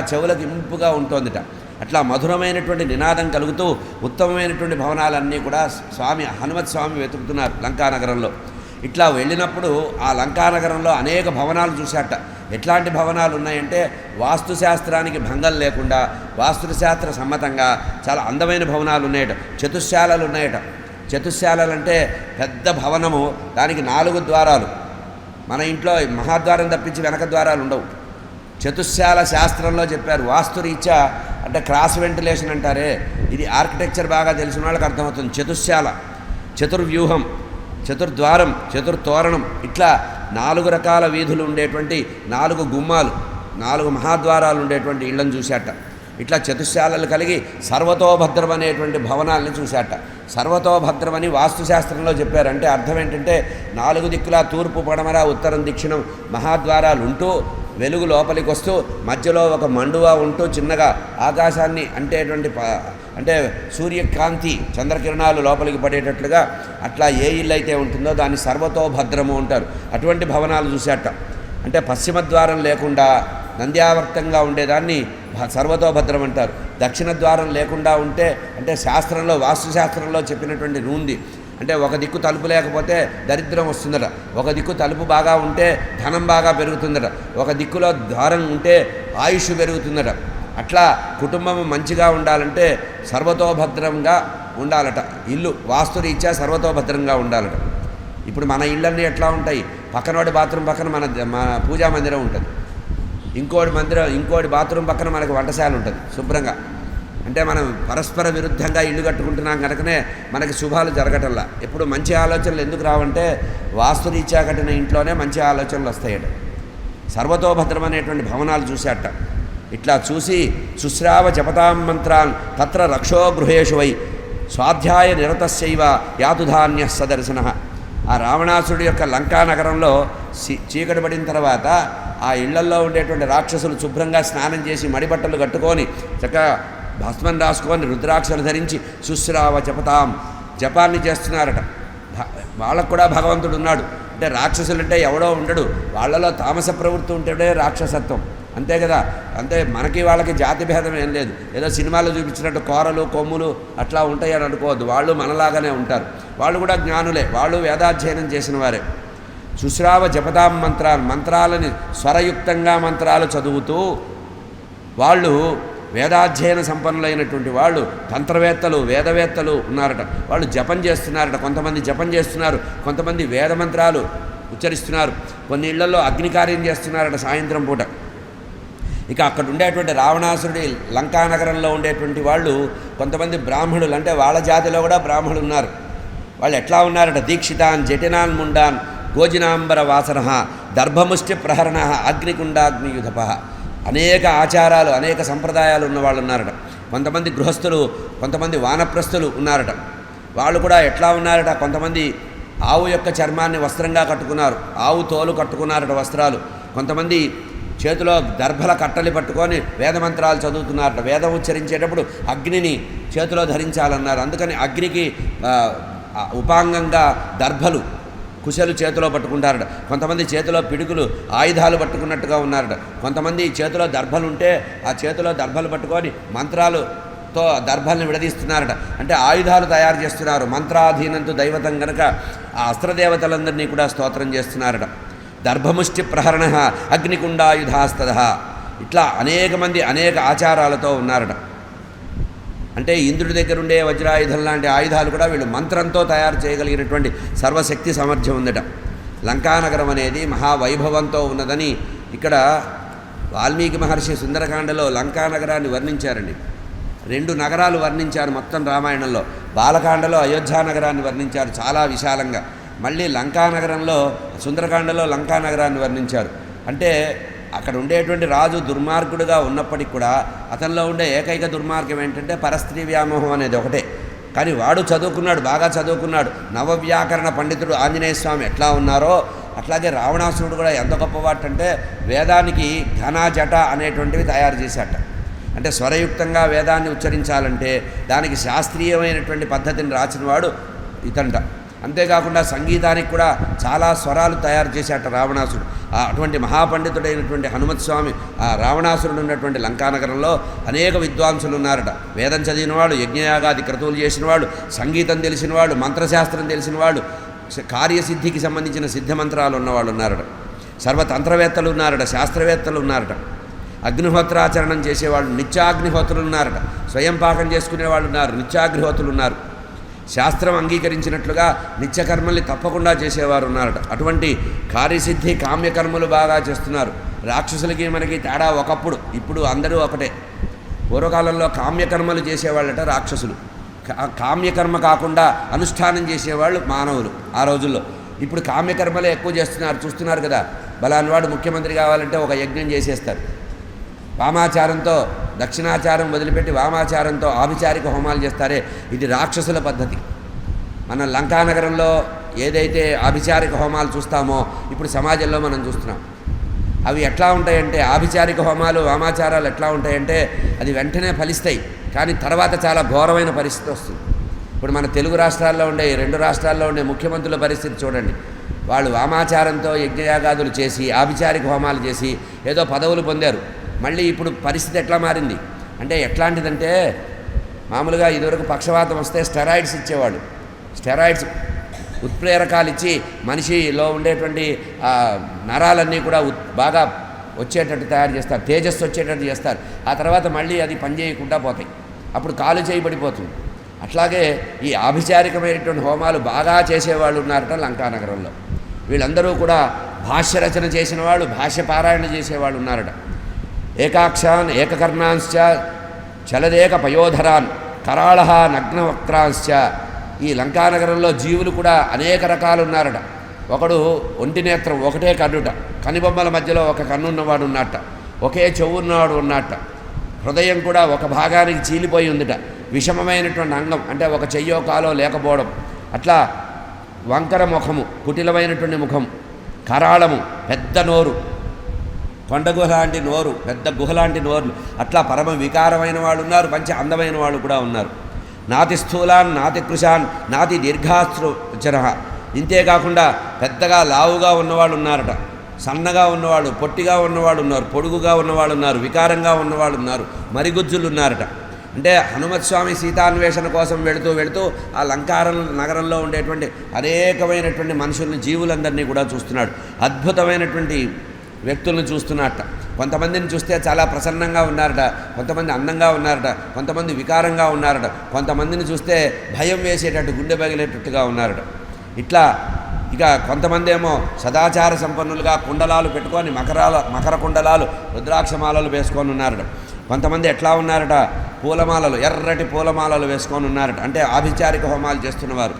కాకుండా చెవులకు ఇంపుగా ఉంటుందిట. అట్లా మధురమైనటువంటి నినాదం కలుగుతూ ఉత్తమమైనటువంటి భవనాలన్నీ కూడా స్వామి హనుమత్ స్వామి వెతుకుతున్నారు లంకానగరంలో. ఇట్లా వెళ్ళినప్పుడు ఆ లంకానగరంలో అనేక భవనాలు చూశాట ఎట్లాంటి భవనాలు ఉన్నాయంటే వాస్తుశాస్త్రానికి భంగం లేకుండా వాస్తుశాస్త్ర సమ్మతంగా చాలా అందమైన భవనాలు ఉన్నాయట. చతుశాలలు ఉన్నాయట. చతుశాలలు అంటే పెద్ద భవనము దానికి నాలుగు ద్వారాలు. మన ఇంట్లో మహాద్వారం తప్పించి వెనక ద్వారాలు ఉండవు. చతుశాల శాస్త్రంలో చెప్పారు. వాస్తురీత్యా అంటే క్రాస్ వెంటిలేషన్ అంటారే. ఇది ఆర్కిటెక్చర్ బాగా తెలిసిన వాళ్ళకి అర్థమవుతుంది. చతుశాల చతుర్వ్యూహం చతుర్ద్వారం చతుర్తోరణం ఇట్లా నాలుగు రకాల వీధులు ఉండేటువంటి నాలుగు గుమ్మాలు నాలుగు మహాద్వారాలు ఉండేటువంటి ఇళ్ళను చూశాట. ఇట్లా చతుశాలలు కలిగి సర్వతోభద్రం అనేటువంటి భవనాలని చూశాట. సర్వతోభద్రమని వాస్తుశాస్త్రంలో చెప్పారంటే అర్థం ఏంటంటే నాలుగు దిక్కులా తూర్పు పడమర ఉత్తరం దక్షిణం మహాద్వారాలు ఉంటూ వెలుగు లోపలికి వస్తూ మధ్యలో ఒక మండువా ఉంటూ చిన్నగా ఆకాశాన్ని అంటేటువంటి ప- అంటే సూర్యకాంతి చంద్రకిరణాలు లోపలికి పడేటట్లుగా అట్లా ఏ ఇల్లు అయితే ఉంటుందో దాన్ని సర్వతోభద్రము అంటారు. అటువంటి భవనాలు చూసేట. అంటే పశ్చిమ ద్వారం లేకుండా నంద్యావర్తంగా ఉండేదాన్ని సర్వతోభద్రం అంటారు. దక్షిణ ద్వారం లేకుండా ఉంటే అంటే శాస్త్రంలో వాస్తుశాస్త్రంలో చెప్పినటువంటి ఉంది అంటే ఒక దిక్కు తలుపు లేకపోతే దరిద్రం వస్తుందట. ఒక దిక్కు తలుపు బాగా ఉంటే ధనం బాగా పెరుగుతుందట. ఒక దిక్కులో ద్వారం ఉంటే ఆయుష్ పెరుగుతుందట. అట్లా కుటుంబం మంచిగా ఉండాలంటే సర్వతోభద్రంగా ఉండాలట. ఇల్లు వాస్తురీత్యా సర్వతోభద్రంగా ఉండాలట. ఇప్పుడు మన ఇళ్ళన్నీ ఎట్లా ఉంటాయి? పక్కనోడి బాత్రూమ్ పక్కన మన మన పూజా మందిరం ఉంటుంది. ఇంకోటి మందిరం ఇంకోటి బాత్రూమ్ పక్కన మనకు వంటశాల ఉంటుంది శుభ్రంగా. అంటే మనం పరస్పర విరుద్ధంగా ఇల్లు కట్టుకుంటున్నాం కనుకనే మనకి శుభాలు జరగటంలా. ఇప్పుడు మంచి ఆలోచనలు ఎందుకు రావంటే వాస్తురీత్యా కట్టిన ఇంట్లోనే మంచి ఆలోచనలు వస్తాయట. సర్వతోభద్రం అనేటువంటి భవనాలు చూశాట. ఇట్లా చూసి సుశ్రావ జపతాం మంత్రాన్ తత్ర రక్షో గృహేషు వై స్వాధ్యాయ నిరతశైవ యాతుధాన్య సదర్శన. ఆ రావణాసుడి యొక్క లంకా నగరంలో చీకటి పడిన తర్వాత ఆ ఇళ్ళల్లో ఉండేటువంటి రాక్షసులు శుభ్రంగా స్నానం చేసి మడిబట్టలు కట్టుకొని చక్కగా భస్మం రాసుకొని రుద్రాక్షలు ధరించి శుశ్రావ జపతాం. జపాన్ని చేస్తున్నారట. వాళ్ళకు కూడా భగవంతుడు ఉన్నాడు. అంటే రాక్షసులు అంటే ఎవడో ఉండడు. వాళ్ళలో తామస ప్రవృత్తి ఉంటే రాక్షసత్వం. అంతే కదా? అంతే మనకి వాళ్ళకి జాతి భేదం ఏం లేదు. ఏదో సినిమాలో చూపించినట్టు కోరలు కొమ్ములు అట్లా ఉంటాయని అనుకోవద్దు. వాళ్ళు మనలాగానే ఉంటారు. వాళ్ళు కూడా జ్ఞానులే. వాళ్ళు వేదాధ్యయనం చేసిన వారే. శుశ్రావ జపతాం మంత్రాలు. మంత్రాలని స్వరయుక్తంగా మంత్రాలు చదువుతూ వాళ్ళు వేదాధ్యయన సంపన్నులైనటువంటి వాళ్ళు తంత్రవేత్తలు వేదవేత్తలు ఉన్నారట. వాళ్ళు జపం చేస్తున్నారట. కొంతమంది జపం చేస్తున్నారు. కొంతమంది వేదమంత్రాలు ఉచ్చరిస్తున్నారు. కొన్ని ఇళ్ళలో అగ్నికార్యం చేస్తున్నారట సాయంత్రం పూట. ఇక అక్కడ ఉండేటువంటి రావణాసురుడి లంకానగరంలో ఉండేటువంటి వాళ్ళు కొంతమంది బ్రాహ్మణులు అంటే వాళ్ళ జాతిలో కూడా బ్రాహ్మణులు ఉన్నారు. వాళ్ళు ఎట్లా ఉన్నారట? దీక్షితాన్ జటినాన్ ముండాన్ గోజినాంబర వాసన దర్భముష్టి ప్రహరణ అగ్నికుండాగ్నియుధప. అనేక ఆచారాలు అనేక సంప్రదాయాలు ఉన్న వాళ్ళు ఉన్నారట కొంతమంది గృహస్థులు కొంతమంది వానప్రస్థులు ఉన్నారట. వాళ్ళు కూడా ఎట్లా ఉన్నారట? కొంతమంది ఆవు యొక్క చర్మాన్ని వస్త్రంగా కట్టుకున్నారు. ఆవు తోలు కట్టుకున్నారట వస్త్రాలు. కొంతమంది చేతిలో దర్భల కట్టలి పట్టుకొని వేదమంత్రాలు చదువుతున్నారట. వేదం ఉచ్చరించేటప్పుడు అగ్నిని చేతిలో ధరించాలన్నారు. అందుకని అగ్నికి ఉపాంగంగా దర్భలు కుశలు చేతిలో పట్టుకుంటారట. కొంతమంది చేతిలో పిడుగులు ఆయుధాలు పట్టుకున్నట్టుగా ఉన్నారట. కొంతమంది చేతిలో దర్భలు ఉంటే ఆ చేతిలో దర్భలు పట్టుకొని మంత్రాలుతో దర్భాలను విడదీస్తున్నారట. అంటే ఆయుధాలు తయారు చేస్తున్నారు. మంత్రాధీనంతో దైవతం గనక ఆ అస్త్రదేవతలందరినీ కూడా స్తోత్రం చేస్తున్నారట. దర్భముష్టి ప్రహరణ అగ్నికుండాయుధాస్తద. ఇట్లా అనేక మంది అనేక ఆచారాలతో ఉన్నారట. అంటే ఇంద్రుడి దగ్గర ఉండే వజ్రాయుధం లాంటి ఆయుధాలు కూడా వీళ్ళు మంత్రంతో తయారు చేయగలిగినటువంటి సర్వశక్తి సామర్థ్యం ఉందట. లంకానగరం అనేది మహావైభవంతో ఉన్నదని ఇక్కడ వాల్మీకి మహర్షి సుందరకాండలో లంకానగరాన్ని వర్ణించారండి. రెండు నగరాలు వర్ణించారు మొత్తం రామాయణంలో. బాలకాండలో అయోధ్యా నగరాన్ని వర్ణించారు చాలా విశాలంగా. మళ్ళీ లంకానగరంలో సుందరకాండలో లంకానగరాన్ని వర్ణించారు. అంటే అక్కడ ఉండేటువంటి రాజు దుర్మార్గుడుగా ఉన్నప్పటికి కూడా అతనిలో ఉండే ఏకైక దుర్మార్గం ఏంటంటే పరస్త్రీ వ్యామోహం అనేది ఒకటే. కానీ వాడు చదువుకున్నాడు బాగా చదువుకున్నాడు. నవవ్యాకరణ పండితుడు ఆంజనేయ స్వామి ఎట్లా ఉన్నారో అట్లాగే రావణాసురుడు కూడా ఎంత గొప్పవాటంటే వేదానికి ఘన జట అనేటువంటివి తయారు చేశాట. అంటే స్వరయుక్తంగా వేదాన్ని ఉచ్చరించాలంటే దానికి శాస్త్రీయమైనటువంటి పద్ధతిని రాసినవాడు ఇతంట. అంతేకాకుండా సంగీతానికి కూడా చాలా స్వరాలు తయారు చేశాట రావణాసుడు. ఆ అటువంటి మహాపండితుడైనటువంటి హనుమత్ స్వామి ఆ రావణాసురుడు ఉన్నటువంటి లంకానగరంలో అనేక విద్వాంసులు ఉన్నారట వేదం చదివినవాడు యజ్ఞయాగాది క్రతువులు చేసినవాడు సంగీతం తెలిసినవాడు మంత్రశాస్త్రం తెలిసినవాడు కార్యసిద్ధికి సంబంధించిన సిద్ధమంత్రాలు ఉన్నవాళ్ళు ఉన్నారట సర్వతంత్రవేత్తలు ఉన్నారట శాస్త్రవేత్తలు ఉన్నారట అగ్నిహోత్రాచరణం చేసేవాళ్ళు నిత్యాగ్నిహోత్రులు ఉన్నారట స్వయం పాకం చేసుకునే వాళ్ళు ఉన్నారు నిత్యాగ్నిహోత్రులు ఉన్నారు శాస్త్రం అంగీకరించినట్లుగా నిత్యకర్మల్ని తప్పకుండా చేసేవారు ఉన్నారట అటువంటి కార్యసిద్ధి కామ్యకర్మలు బాగా చేస్తున్నారు. రాక్షసులకి మనకి తేడా ఒకప్పుడు ఇప్పుడు అందరూ ఒకటే. పూర్వకాలంలో కామ్యకర్మలు చేసేవాళ్ళట రాక్షసులు. కామ్యకర్మ కాకుండా అనుష్ఠానం చేసేవాళ్ళు మానవులు ఆ రోజుల్లో. ఇప్పుడు కామ్యకర్మలే ఎక్కువ చేస్తున్నారు చూస్తున్నారు కదా. బలాన్వాడు ముఖ్యమంత్రి కావాలంటే ఒక యజ్ఞం చేసేస్తారు. వామాచారంతో దక్షిణాచారం వదిలిపెట్టి వామాచారంతో ఆభిచారిక హోమాలు చేస్తారే ఇది రాక్షసుల పద్ధతి. మన లంకానగరంలో ఏదైతే ఆభిచారిక హోమాలు చూస్తామో ఇప్పుడు సమాజంలో మనం చూస్తున్నాం. అవి ఎట్లా ఉంటాయంటే ఆభిచారిక హోమాలు వామాచారాలు ఎట్లా ఉంటాయంటే అది వెంటనే ఫలిస్తాయి కానీ తర్వాత చాలా ఘోరమైన పరిస్థితి వస్తుంది. ఇప్పుడు మన తెలుగు రాష్ట్రాల్లో ఉండే రెండు రాష్ట్రాల్లో ఉండే ముఖ్యమంత్రుల పరిస్థితి చూడండి. వాళ్ళు వామాచారంతో యజ్ఞయాగాదులు చేసి ఆభిచారిక హోమాలు చేసి ఏదో పదవులు పొందారు. మళ్ళీ ఇప్పుడు పరిస్థితి ఎట్లా మారింది? అంటే ఎట్లాంటిదంటే మామూలుగా ఇదివరకు పక్షవాతం వస్తే స్టెరాయిడ్స్ ఇచ్చేవాడు స్టెరాయిడ్స్ ఉత్ప్రేరకాలు ఇచ్చి మనిషిలో ఉండేటువంటి నరాలన్నీ కూడా బాగా వచ్చేటట్టు తయారు చేస్తారు. తేజస్సు వచ్చేటట్టు చేస్తారు. ఆ తర్వాత మళ్ళీ అది పనిచేయకుండా పోతాయి. అప్పుడు కాలు చేయబడిపోతుంది అట్లాగే ఈ ఆభిచారికమైనటువంటి హోమాలు బాగా చేసేవాళ్ళు ఉన్నారట లంకానగరంలో వీళ్ళందరూ కూడా భాష్య రచన చేసిన వాళ్ళు భాష్య పారాయణ చేసేవాళ్ళు ఉన్నారట. ఏకాక్షాన్ ఏకకర్ణాంశ్చ చలదేక పయోధరాన్ కరాళ నగ్నవక్రాంశ్చ ఈ లంకానగరంలో జీవులు కూడా అనేక రకాలు ఉన్నారట ఒకడు ఒంటి నేత్రం ఒకటే కన్నుట కనిబొమ్మల మధ్యలో ఒక కన్ను ఉన్నవాడు ఉన్నట్ట ఒకే చెవు ఉన్నవాడు ఉన్నట్ట హృదయం కూడా ఒక భాగానికి చీలిపోయి ఉందిట విషమమైనటువంటి అంగం అంటే ఒక చెయ్యో కాలో లేకపోవడం. అట్లా వంకర ముఖము కుటిలమైనటువంటి ముఖం కరాళము పెద్ద నోరు కొండ గుహ లాంటి నోరు పెద్ద గుహ లాంటి నోరు అట్లా పరమ వికారమైన వాళ్ళు ఉన్నారు మంచి అందమైన వాళ్ళు కూడా ఉన్నారు. నాతి స్థూలాన్ నాతి కృషాన్ నాతి దీర్ఘాస్త్రుచర ఇంతేకాకుండా పెద్దగా లావుగా ఉన్నవాళ్ళు ఉన్నారట. సన్నగా ఉన్నవాళ్ళు పొట్టిగా ఉన్నవాళ్ళు ఉన్నారు పొడుగుగా ఉన్నవాళ్ళు ఉన్నారు వికారంగా ఉన్నవాళ్ళు ఉన్నారు మరిగుజ్జులు ఉన్నారట. అంటే హనుమత్ స్వామి సీతాన్వేషణ కోసం వెళుతూ వెళుతూ ఆ లంకారం నగరంలో ఉండేటువంటి అనేకమైనటువంటి మనుషుల్ని జీవులందరినీ కూడా చూస్తున్నాడు. అద్భుతమైనటువంటి వ్యక్తులను చూస్తున్నట్ట. కొంతమందిని చూస్తే చాలా ప్రసన్నంగా ఉన్నారట కొంతమంది అందంగా ఉన్నారట కొంతమంది వికారంగా ఉన్నారట కొంతమందిని చూస్తే భయం వేసేటట్టు గుండె పగిలేటట్టుగా ఉన్నారట. ఇట్లా ఇక కొంతమంది ఏమో సదాచార సంపన్నులుగా కుండలాలు పెట్టుకొని మకరాల మకర కుండలాలు రుద్రాక్షమాలలు వేసుకొని ఉన్నారట. కొంతమంది ఎట్లా ఉన్నారట? పూలమాలలు ఎర్రటి పూలమాలలు వేసుకొని ఉన్నారట. అంటే ఆభిచారిక హోమాలు చేస్తున్నవారు.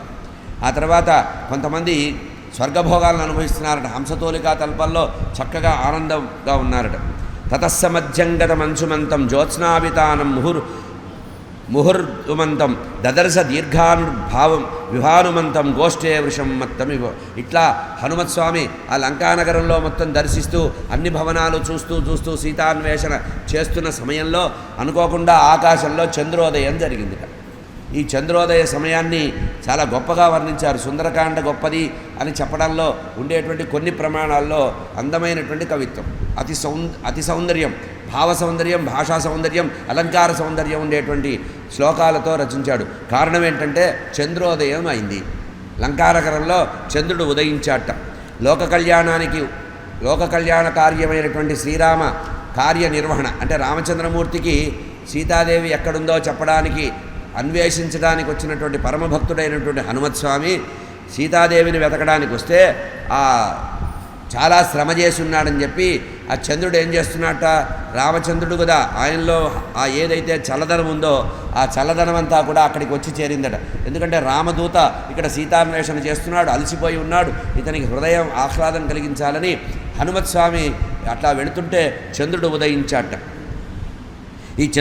ఆ తర్వాత కొంతమంది స్వర్గభోగాలను అనుభవిస్తున్నారట. హంసతోలికా తల్పల్లో చక్కగా ఆనందంగా ఉన్నారట. తతస్స మధ్యంగత మంచుమంతం జ్యోత్స్నాభితానం ముహుర్ ముహుర్మంతం దదర్శ దీర్ఘానుభావం విభానుమంతం గోష్ఠే వృషం మొత్తం ఇవ ఇట్లా హనుమత్స్వామి ఆ లంకానగరంలో మొత్తం దర్శిస్తూ అన్ని భవనాలు చూస్తూ చూస్తూ సీతాన్వేషణ చేస్తున్న సమయంలో అనుకోకుండా ఆకాశంలో చంద్రోదయం జరిగిందిట. ఈ చంద్రోదయ సమయాన్ని చాలా గొప్పగా వర్ణించారు. సుందరకాండ గొప్పది అని చెప్పడంలో ఉండేటువంటి కొన్ని ప్రమాణాల్లో అందమైనటువంటి కవిత్వం. అతి సౌ అతి సౌందర్యం భావ సౌందర్యం భాషా సౌందర్యం అలంకార సౌందర్యం ఉండేటువంటి శ్లోకాలతో రచించాడు. కారణం ఏంటంటే చంద్రోదయం అయింది. లంకానగరంలో చంద్రుడు ఉదయించాట. లోక కళ్యాణానికి లోక కళ్యాణ కార్యమైనటువంటి శ్రీరామ కార్యనిర్వహణ అంటే రామచంద్రమూర్తికి సీతాదేవి ఎక్కడుందో చెప్పడానికి అన్వేషించడానికి వచ్చినటువంటి పరమభక్తుడైనటువంటి హనుమత్ స్వామి సీతాదేవిని వెతకడానికి వస్తే ఆ చాలా శ్రమ చేసి ఉన్నాడని చెప్పి ఆ చంద్రుడు ఏం చేస్తున్నట్ట రామచంద్రుడు కదా ఆయనలో ఆ ఏదైతే చల్లదనం ఉందో ఆ చల్లదనం అంతా కూడా అక్కడికి వచ్చి చేరిందట. ఎందుకంటే రామదూత ఇక్కడ సీతాన్వేషణ చేస్తున్నాడు అలసిపోయి ఉన్నాడు. ఇతనికి హృదయం ఆహ్లాదం కలిగించాలని హనుమత్ స్వామి అట్లా వెళుతుంటే చంద్రుడు ఉదయించాట